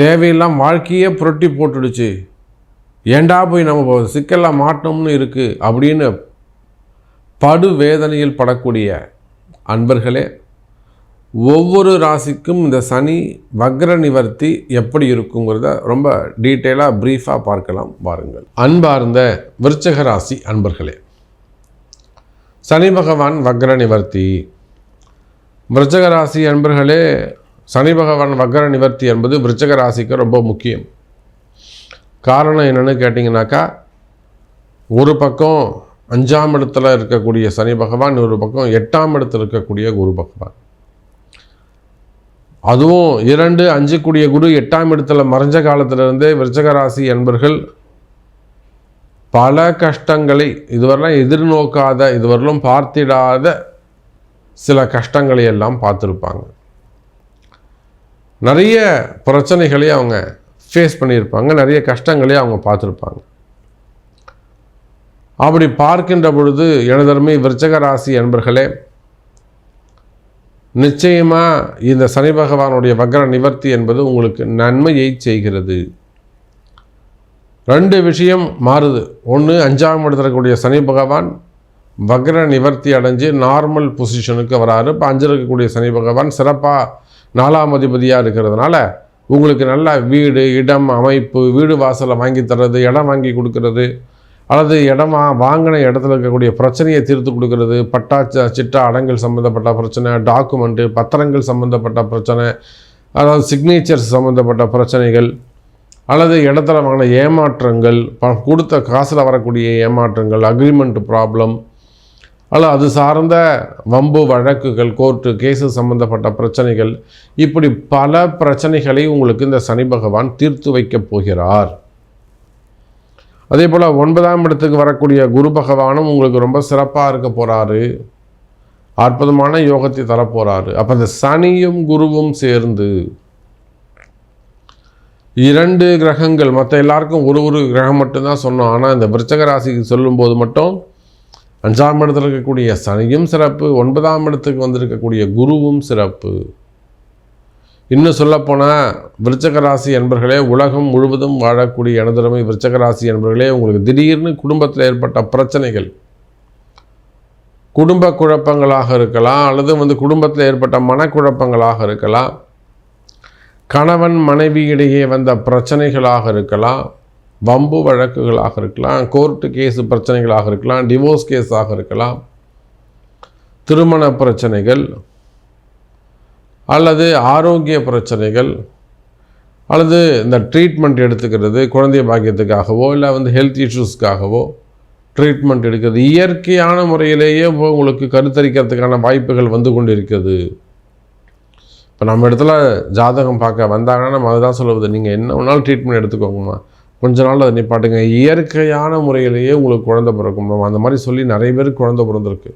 தேவையில்லாம் வாழ்க்கையே புரட்டி போட்டுடுச்சு. ஏண்டா போய் நம்ம சிக்கலாக மாட்டோம்னு இருக்குது அப்படின்னு படு வேதனையில் படக்கூடிய அன்பர்களே ஒவ்வொரு ராசிக்கும் இந்த சனி வக்ர நிவர்த்தி எப்படி இருக்குங்கிறத ரொம்ப டீட்டெயிலாக ப்ரீஃபாக பார்க்கலாம் பாருங்கள் அன்பார்ந்த விருச்சக ராசி அன்பர்களே சனி பகவான் வக்ர நிவர்த்தி. விருச்சக ராசி அன்பர்களே சனி பகவான் வக்கர நிவர்த்தி என்பது விருச்சக ராசிக்கு ரொம்ப முக்கியம். காரணம் என்னென்னு கேட்டிங்கனாக்கா ஒரு பக்கம் அஞ்சாம் இடத்துல இருக்கக்கூடிய சனி பகவான் ஒரு பக்கம் எட்டாம் இடத்துல இருக்கக்கூடிய குரு பகவான். அதுவும் இரண்டு அஞ்சு கூடிய குரு எட்டாம் இடத்துல மறைஞ்ச காலத்திலிருந்தே விருச்சக ராசி என்பர்கள் பல கஷ்டங்களை இதுவரெல்லாம் எதிர்நோக்காத இதுவரையிலும் பார்த்திடாத சில கஷ்டங்களை எல்லாம் பார்த்துருப்பாங்க. நிறைய பிரச்சனைகளை அவங்க ஃபேஸ் பண்ணியிருப்பாங்க. நிறைய கஷ்டங்களையும் அவங்க பார்த்துருப்பாங்க. அப்படி பார்க்கின்ற பொழுது எனதருமை விருச்சக ராசி அன்பர்களே நிச்சயமாக இந்த சனி பகவானுடைய வக்ர நிவர்த்தி என்பது உங்களுக்கு நன்மையை செய்கிறது. ரெண்டு விஷயம் மாறுது. ஒன்று அஞ்சாம் இடத்துல இருக்கக்கூடிய சனி பகவான் வக்ர நிவர்த்தி அடைஞ்சு நார்மல் பொசிஷனுக்கு வராரு. இப்போ அஞ்சு இருக்கக்கூடிய சனி பகவான் சிறப்பாக நாலாம் அதிபதியாக இருக்கிறதுனால உங்களுக்கு நல்ல வீடு இடம் அமைப்பு வீடு வாசலை வாங்கி தர்றது இடம் வாங்கி கொடுக்கறது அல்லது இடமா வாங்கின இடத்துல இருக்கக்கூடிய பிரச்சனையை தீர்த்து கொடுக்கறது பட்டா சிட்டா அடங்கல் சம்மந்தப்பட்ட பிரச்சனை டாக்குமெண்ட்டு பத்திரங்கள் சம்மந்தப்பட்ட பிரச்சனை அதாவது சிக்னேச்சர்ஸ் சம்மந்தப்பட்ட பிரச்சனைகள் அல்லது இடத்துல வாங்கின ஏமாற்றங்கள் ப கொடுத்த காசில் வரக்கூடிய ஏமாற்றங்கள் அக்ரிமெண்ட் ப்ராப்ளம் அல்ல அது சார்ந்த வம்பு வழக்குகள் கோர்ட்டு கேஸு சம்பந்தப்பட்ட பிரச்சனைகள் இப்படி பல பிரச்சனைகளை உங்களுக்கு இந்த சனி பகவான் தீர்த்து வைக்கப் போகிறார். அதே போல் ஒன்பதாம் இடத்துக்கு வரக்கூடிய குரு பகவானும் உங்களுக்கு ரொம்ப சிறப்பாக இருக்க போகிறாரு அற்புதமான யோகத்தை தரப்போகிறாரு அப்போ இந்த சனியும் குருவும் சேர்ந்து இரண்டு கிரகங்கள் மற்ற எல்லாருக்கும் ஒரு ஒரு கிரகம் மட்டும்தான் சொன்னோம். ஆனால் இந்த விருச்சக ராசிக்கு சொல்லும்போது மட்டும் அஞ்சாம் இடத்தில் இருக்கக்கூடிய சனியும் சிறப்பு ஒன்பதாம் இடத்துக்கு வந்திருக்கக்கூடிய குருவும் சிறப்பு. இன்னும் சொல்லப்போனால் விருச்சக ராசி என்பர்களே உலகம் முழுவதும் வாழக்கூடிய எனதுமை விருச்சக ராசி என்பர்களே உங்களுக்கு திடீர்னு குடும்பத்தில் ஏற்பட்ட பிரச்சனைகள் குடும்ப குழப்பங்களாக இருக்கலாம் அல்லது வந்து குடும்பத்தில் ஏற்பட்ட மனக்குழப்பங்களாக இருக்கலாம் கணவன் மனைவி இடையே வந்த பிரச்சனைகளாக இருக்கலாம் வம்பு வழக்குகளாக இருக்கலாம் கோர்ட்டு கேஸு பிரச்சனைகளாக இருக்கலாம் டிவோர்ஸ் கேஸாக இருக்கலாம் திருமண பிரச்சனைகள் அல்லது ஆரோக்கிய பிரச்சனைகள் அல்லது இந்த ட்ரீட்மெண்ட் எடுத்துக்கிறது குழந்தை பாக்கியத்துக்காகவோ இல்லை வந்து ஹெல்த் இஷ்யூஸ்க்காகவோ ட்ரீட்மெண்ட் எடுக்கிறது. இயற்கையான முறையிலேயே இப்போ உங்களுக்கு கருத்தரிக்கிறதுக்கான வாய்ப்புகள் வந்து கொண்டு இருக்குது இப்போ நம்ம இடத்துல ஜாதகம் பார்க்க வந்தாங்கன்னா நம்ம அதுதான் சொல்லுவது நீங்கள் என்ன வேணாலும் ட்ரீட்மெண்ட் எடுத்துக்கோங்கம்மா. கொஞ்ச நாள் அதை நிப்பாட்டுங்க. இயற்கையான முறையிலேயே உங்களுக்கு குழந்தை பிறக்கும். அந்த மாதிரி சொல்லி நிறைய பேருக்கு குழந்தை பிறந்திருக்கு.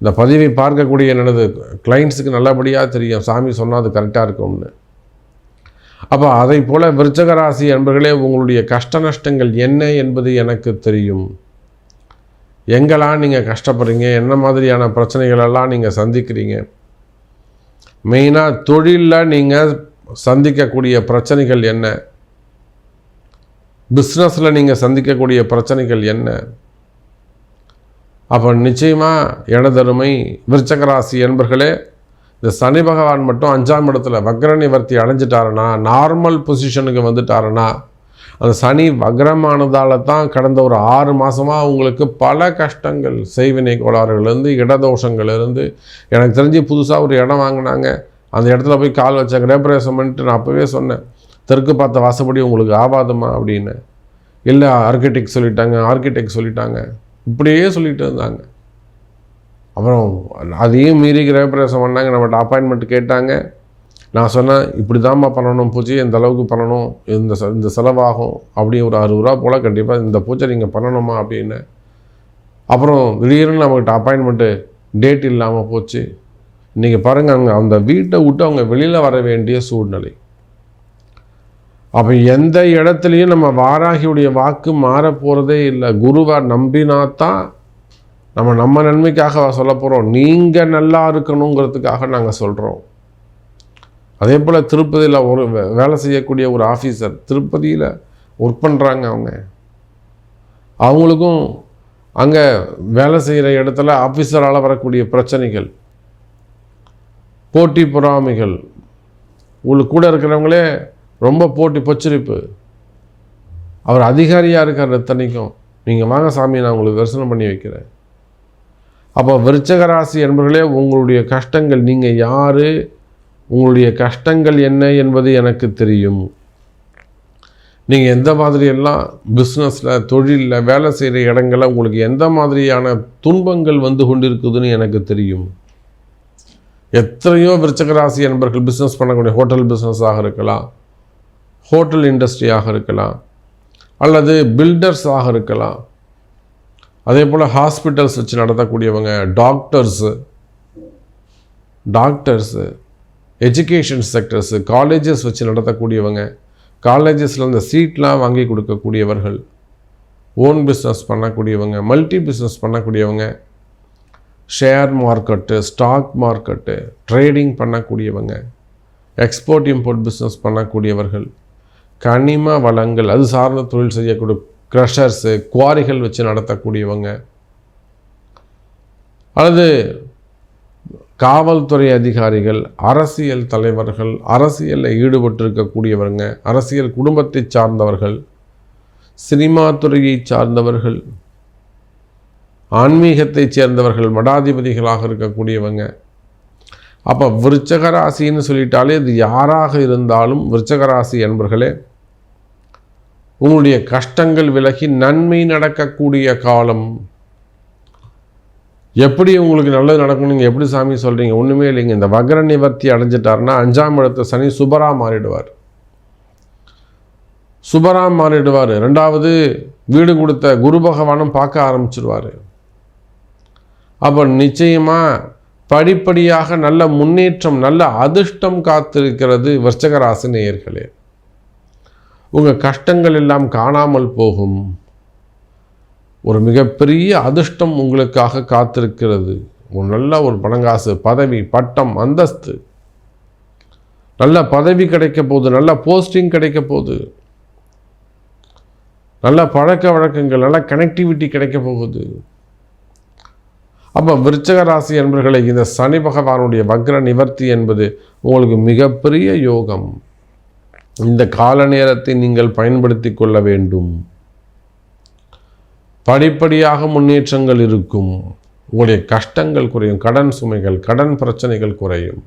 இந்த பதிவை பார்க்கக்கூடிய என்னது கிளைண்ட்ஸுக்கு நல்லபடியாக தெரியும். சாமி சொன்னால் அது கரெக்டாக இருக்கும்னு. அப்போ அதை போல் விருச்சக ராசி அன்பர்களே உங்களுடைய கஷ்ட நஷ்டங்கள் என்ன என்பது எனக்கு தெரியும். எங்கெல்லாம் நீங்கள் கஷ்டப்படுறீங்க? என்ன மாதிரியான பிரச்சனைகளெல்லாம் நீங்கள் சந்திக்கிறீங்க? மெயினாக தொழிலில் நீங்கள் சந்திக்கக்கூடிய பிரச்சனைகள் என்ன? பிஸ்னஸில் நீங்கள் சந்திக்கக்கூடிய பிரச்சனைகள் என்ன? அப்போ நிச்சயமாக எனதருமை விருச்சக ராசி என்பர்களே இந்த சனி பகவான் மட்டும் அஞ்சாம் இடத்துல வக்ர நிவர்த்தி அடைஞ்சிட்டாருன்னா நார்மல் பொசிஷனுக்கு வந்துட்டாருன்னா அந்த சனி வக்ரமானதால் தான் கடந்த ஒரு ஆறு மாதமாக உங்களுக்கு பல கஷ்டங்கள் செய்வினை கோளாறுகள்லேருந்து இடதோஷங்கள்லேருந்து எனக்கு தெரிஞ்சு புதுசாக ஒரு இடம் வாங்கினாங்க. அந்த இடத்துல போய் கால் வச்ச ரேப்ரேசம் பண்ணிட்டு நான் அப்போவே சொன்னேன். தெற்கு பார்த்த வாசப்படி உங்களுக்கு ஆபாதமா அப்படின்னு. இல்லை ஆர்கிடெக்ட் சொல்லிட்டாங்க ஆர்கிடெக்ட் சொல்லிட்டாங்க. இப்படியே சொல்லிட்டு இருந்தாங்க. அப்புறம் அதையும் மீறி கிரகப்பிரவேசம் பண்ணாங்க நம்மகிட்ட அப்பாயின்மெண்ட் கேட்டாங்க. நான் சொன்னேன் இப்படி தான்மா பண்ணணும் பூஜை இந்த அளவுக்கு பண்ணணும் இந்த செ- இந்த செலவாகும் அப்படி ஒரு அறுபது ரூபா போல் கண்டிப்பாக இந்த பூஜை நீங்கள் பண்ணணுமா அப்படின்னு. அப்புறம் திடீர்னு நம்மகிட்ட அப்பாயின்மெண்ட்டு டேட் இல்லாமல் போச்சு. இன்றைக்கி பாருங்கள் அவங்க அந்த வீட்டை விட்டு அவங்க வெளியில் வர வேண்டிய சூழ்நிலை. அப்போ எந்த இடத்துலையும் நம்ம வாராகியுடைய வாக்கு மாற போகிறதே இல்லை. குருவை நம்பினாத்தான் நம்ம நம்ம நன்மைக்காக சொல்ல போகிறோம் நீங்கள் நல்லா இருக்கணுங்கிறதுக்காக நாங்கள் சொல்கிறோம் அதே போல் திருப்பதியில் ஒரு வே- வேலை செய்யக்கூடிய ஒரு ஆஃபீஸர் திருப்பதியில் ஒர்க் பண்ணுறாங்க அவங்க. அவங்களுக்கும் அங்கே வேலை செய்கிற இடத்துல ஆஃபீஸரால் வரக்கூடிய பிரச்சனைகள் போட்டி பொறாமைகள் உங்களுக்கு கூட இருக்கிறவங்களே ரொம்ப போட்டி பொச்சரிப்பு. அவர் அதிகாரியாக இருக்கார் எத்தனைக்கும் நீங்கள் வாங்க சாமி நான் உங்களுக்கு தரிசனம் பண்ணி வைக்கிறேன். அப்போ விருச்சக ராசி என்பவர்களே உங்களுடைய கஷ்டங்கள் நீங்கள் யார்? உங்களுடைய கஷ்டங்கள் என்ன என்பது எனக்கு தெரியும். நீங்கள் எந்த மாதிரியெல்லாம் பிஸ்னஸில் தொழிலில் வேலை செய்கிற இடங்களில் உங்களுக்கு எந்த மாதிரியான துன்பங்கள் வந்து கொண்டிருக்குதுன்னு எனக்கு தெரியும். எத்தனையோ விருச்சகராசி என்பர்கள் பிஸ்னஸ் பண்ணக்கூடிய ஹோட்டல் பிஸ்னஸாக இருக்கலாம். ஹோட்டல் இண்டஸ்ட்ரியாக இருக்கலாம் அல்லது பில்டர்ஸாக இருக்கலாம். அதே போல் ஹாஸ்பிட்டல்ஸ் வச்சு நடத்தக்கூடியவங்க doctors doctors education sectors colleges வச்சு நடத்தக்கூடியவங்க காலேஜஸில் இந்த சீட்லாம் வாங்கி கொடுக்கக்கூடியவர்கள் ஓன் பிஸ்னஸ் பண்ணக்கூடியவங்க மல்டி பிஸ்னஸ் பண்ணக்கூடியவங்க share market stock market trading பண்ணக்கூடியவங்க எக்ஸ்போர்ட் இம்போர்ட் பிஸ்னஸ் பண்ணக்கூடியவர்கள் கனிம வளங்கள் அது சார்ந்த தொழில் செய்யக்கூடிய க்ரஷர்ஸு குவாரிகள் வச்சு நடத்தக்கூடியவங்க. அல்லது காவல்துறை அதிகாரிகள் அரசியல் தலைவர்கள் அரசியலில் ஈடுபட்டிருக்கக்கூடியவருங்க அரசியல் குடும்பத்தை சார்ந்தவர்கள் சினிமா துறையை சார்ந்தவர்கள் ஆன்மீகத்தைச் சேர்ந்தவர்கள் மடாதிபதிகளாக இருக்கக்கூடியவங்க. அப்போ விருச்சகராசின்னு சொல்லிட்டாலே இது யாராக இருந்தாலும் விருச்சகராசி என்பர்களே உங்களுடைய கஷ்டங்கள் விலகி நன்மை நடக்கக்கூடிய காலம். எப்படி உங்களுக்கு நல்லது நடக்கும் நீங்கள் எப்படி சாமி சொல்கிறீங்க ஒன்றுமே இல்லைங்க. இந்த வக்ர நிவர்த்தி அடைஞ்சிட்டாருன்னா அஞ்சாம் இடத்து சனி சுபராக மாறிடுவார். சுபராக மாறிடுவார். ரெண்டாவது வீடு கொடுத்த குரு பகவானும் பார்க்க ஆரம்பிச்சிருவார். அப்போ நிச்சயமாக படிப்படியாக நல்ல முன்னேற்றம் நல்ல அதிர்ஷ்டம் காத்திருக்கிறது வர்ச்சகராசி நேயர்களே. உங்கள் கஷ்டங்கள் எல்லாம் காணாமல் போகும். ஒரு மிகப்பெரிய அதிர்ஷ்டம் உங்களுக்காக காத்திருக்கிறது. ஒரு நல்ல ஒரு பணங்காசு பதவி பட்டம் அந்தஸ்து. நல்ல பதவி கிடைக்க போகுது நல்ல போஸ்டிங் கிடைக்க போகுது. நல்ல பழக்க வழக்கங்கள் நல்ல கனெக்டிவிட்டி கிடைக்க போகுது. அப்போ விருச்சக ராசி என்பர்களை இந்த சனி பகவானுடைய வக்ர நிவர்த்தி என்பது உங்களுக்கு மிகப்பெரிய யோகம். இந்த கால நேரத்தை நீங்கள் பயன்படுத்தி கொள்ள வேண்டும். படிப்படியாக முன்னேற்றங்கள் இருக்கும். உங்களுடைய கஷ்டங்கள் குறையும். கடன் சுமைகள் கடன் பிரச்சனைகள் குறையும்.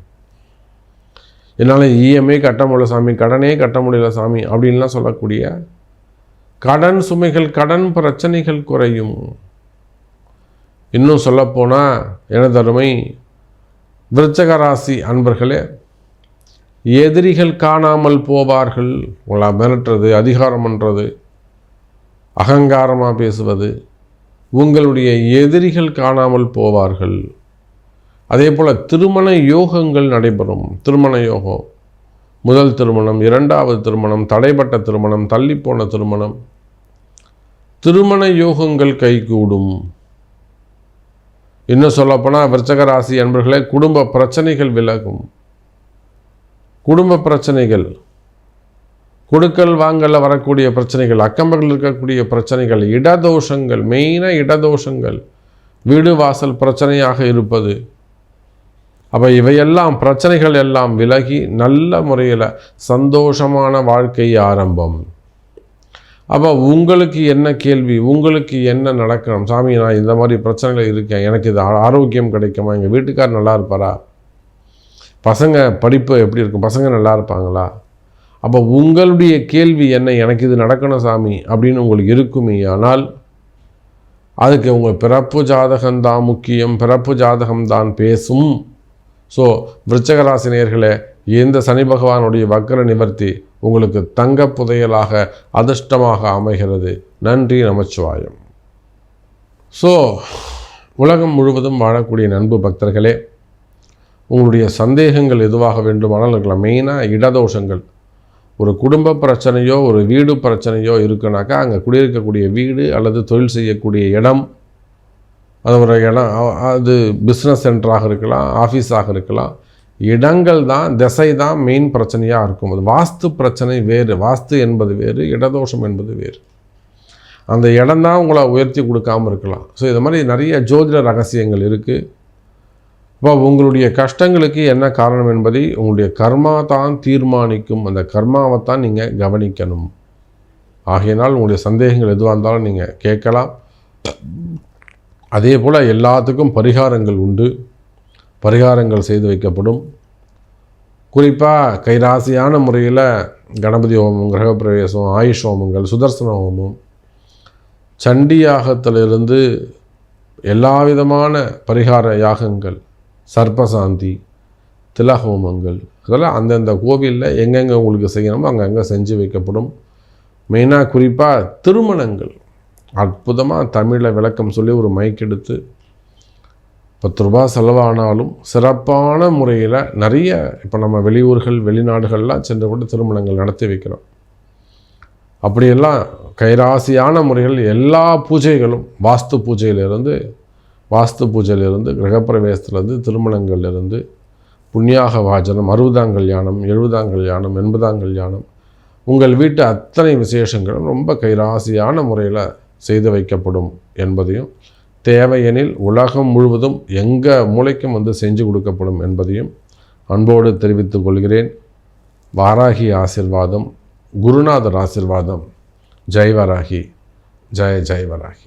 என்னால் இஎம்ஐ கட்ட முடியல சாமி கடனே கட்ட முடியல சாமி அப்படின்லாம் சொல்லக்கூடிய கடன் சுமைகள் கடன் பிரச்சனைகள் குறையும். இன்னும் சொல்லப்போனால் எனதருமை விருச்சக ராசி அன்பர்களே எதிரிகள் காணாமல் போவார்கள். உங்களை மிரட்டுறது அதிகாரம் பண்ணுறது அகங்காரமாக பேசுவது உங்களுடைய எதிரிகள் காணாமல் போவார்கள். அதே போல் திருமண யோகங்கள் நடைபெறும். திருமண யோகம். முதல் திருமணம் இரண்டாவது திருமணம் தடைப்பட்ட திருமணம் தள்ளிப்போன திருமணம். திருமண யோகங்கள் கைகூடும். இன்னும் சொல்லப்போனால் விருச்சக ராசி அன்பர்களே குடும்ப பிரச்சனைகள் விலகும். குடும்ப பிரச்சனைகள் கொடுக்கல் வாங்கல வரக்கூடிய பிரச்சனைகள் அக்கம்பகள் இருக்கக்கூடிய பிரச்சனைகள் இடதோஷங்கள் மெயினாக இடதோஷங்கள் வீடு வாசல் பிரச்சனையாக இருப்பது. அப்போ இவையெல்லாம் பிரச்சனைகள் எல்லாம் விலகி நல்ல முறையில் சந்தோஷமான வாழ்க்கை ஆரம்பம். அப்போ உங்களுக்கு என்ன கேள்வி உங்களுக்கு என்ன நடக்கணும்? சாமி நான் இந்த மாதிரி பிரச்சனைகள் இருக்கேன். எனக்கு இது ஆரோக்கியம் கிடைக்குமா? எங்கள் வீட்டுக்கார் நல்லா இருப்பாரா? பசங்க படிப்பு எப்படி இருக்கும்? பசங்க நல்லா இருப்பாங்களா? அப்போ உங்களுடைய கேள்வி என்ன? எனக்கு இது நடக்கணும் சாமி அப்படின்னு உங்களுக்கு இருக்குமே ஆனால் அதுக்கு உங்கள் பிறப்பு ஜாதகம்தான் முக்கியம். பிறப்பு ஜாதகம்தான் பேசும். ஸோ விருச்சகராசினியர்களே இந்த சனி பகவானுடைய வக்கர நிவர்த்தி உங்களுக்கு தங்க புதையலாக அதிர்ஷ்டமாக அமைகிறது. நன்றி நமச்சிவாயம். ஸோ உலகம் முழுவதும் வாழக்கூடிய நண்பு பக்தர்களே உங்களுடைய சந்தேகங்கள் எதுவாக வேண்டுமானால் இருக்கலாம். மெயினாக இடதோஷங்கள். ஒரு குடும்ப பிரச்சனையோ ஒரு வீடு பிரச்சனையோ இருக்குனாக்கா அங்கே குடியிருக்கக்கூடிய வீடு அல்லது தொழில் செய்யக்கூடிய இடம் அது ஒரு இடம் அது பிஸ்னஸ் சென்டராக இருக்கலாம் ஆஃபீஸாக இருக்கலாம். இடங்கள் தான் திசை தான் மெயின் பிரச்சனையாக இருக்கும். அது வாஸ்து பிரச்சனை வேறு வாஸ்து என்பது வேறு இடதோஷம் என்பது வேறு. அந்த இடம் தான் உங்களை உயர்த்தி கொடுக்காமல் இருக்கலாம். ஸோ இது மாதிரி நிறைய ஜோதிட ரகசியங்கள் இருக்குது இப்போ உங்களுடைய கஷ்டங்களுக்கு என்ன காரணம் என்பதை உங்களுடைய கர்மா தான் தீர்மானிக்கும். அந்த கர்மாவை தான் நீங்கள் கவனிக்கணும். ஆகையினால் உங்களுடைய சந்தேகங்கள் எதுவாக இருந்தாலும் நீங்கள் கேட்கலாம். அதே போல் எல்லாத்துக்கும் பரிகாரங்கள் உண்டு. பரிகாரங்கள் செய்து வைக்கப்படும். குறிப்பாக கைராசியான முறையில் கணபதி ஹோமம் கிரகப்பிரவேசம் ஆயுஷ் ஹோமங்கள் சுதர்சன ஹோமம் சண்டி யாகத்திலிருந்து எல்லா விதமான பரிகார யாகங்கள் சர்ப்பசாந்தி திலஹோமங்கள் அதெல்லாம் அந்தந்த கோவிலில் எங்கெங்கே உங்களுக்கு செய்யணுமோ அங்கங்கே செஞ்சு வைக்கப்படும். மெயினாக குறிப்பாக திருமணங்கள். அற்புதமாக தமிழில் விளக்கம் சொல்லி ஒரு மைக் எடுத்து பத்து ரூபா செலவானாலும் சிறப்பான முறையில் நிறைய இப்போ நம்ம வெளியூர்கள் வெளிநாடுகள்லாம் சென்று கூட திருமணங்கள் நடத்தி வைக்கிறோம். அப்படியெல்லாம் கைராசியான முறைகள் எல்லா பூஜைகளும் வாஸ்து பூஜையிலிருந்து வாஸ்து பூஜையிலிருந்து கிரகப்பிரவேசத்திலிருந்து திருமணங்கள்லேருந்து புண்ணியாக வாஜனம் அறுபதாம் கல்யாணம் எழுபதாம் கல்யாணம் எண்பதாம் கல்யாணம் உங்கள் வீட்டு அத்தனை விசேஷங்களும் ரொம்ப கைராசியான முறையில் செய்து வைக்கப்படும் என்பதையும் தேவையெனில் உலகம் முழுவதும் எங்கே மூளைக்கும் வந்து செஞ்சு கொடுக்கப்படும் என்பதையும் அன்போடு தெரிவித்துக் கொள்கிறேன். வாராகி ஆசிர்வாதம் குருநாதர் ஆசிர்வாதம். ஜெய் வராகி. ஜெய ஜெய் வராகி.